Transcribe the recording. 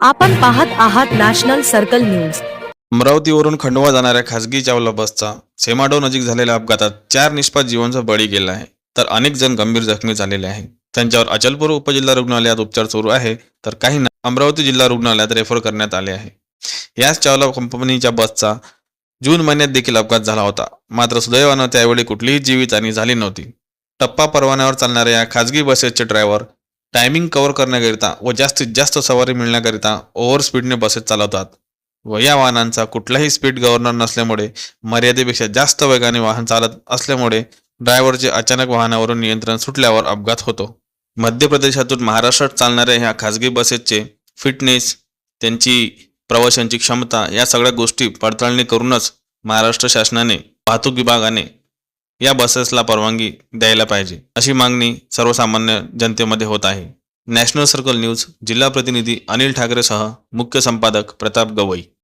आपण पाहत आहात नॅशनल सर्कल न्यूज. अमरावतीवरून खंडवा जाणाऱ्या खासगी चावला बसचा सेमाडो नजीक झालेल्या अपघातात चार निष्पाप जीवांचा बळी गेला आहे तर अनेक जण गंभीर जखमी झालेले आहेत. त्यांच्यावर अचलपूर उपजिल्हा रुग्णालयात उपचार सुरू आहे तर काहींना अमरावती जिल्हा रुग्णालयात रेफर करण्यात आले आहे. याच चावला कंपनीच्या बसचा जून महिन्यात देखील अपघात झाला होता. मात्र सुदैवानं त्यावेळी कुठलीही जीवितहानी झाली नव्हती. टप्पा परवान्यावर चालणाऱ्या या खासगी बसेसचे ड्रायव्हर टायमिंग कव्हर करण्याकरिता व जास्तीत जास्त सवारी मिळण्याकरिता ओव्हर स्पीडने बसेस चालवतात. व या वाहनांचा कुठलाही स्पीड गव्हर्नर नसल्यामुळे मर्यादेपेक्षा जास्त वेगाने वाहन चालत असल्यामुळे ड्रायव्हरचे अचानक वाहनावरून नियंत्रण सुटल्यावर अपघात होतो. मध्य प्रदेशातून महाराष्ट्रात चालणाऱ्या ह्या खासगी बसेसचे फिटनेस त्यांची प्रवाशांची क्षमता या सगळ्या गोष्टी पडताळणी करूनच महाराष्ट्र शासनाने वाहतूक विभागाने या बसेसला परवानगी द्यायला पाहिजे अशी मागणी सर्वसामान्य जनतेमध्ये होत आहे. नॅशनल सर्कल न्यूज जिल्हा प्रतिनिधी अनिल ठाकरेसह मुख्य संपादक प्रताप गवई.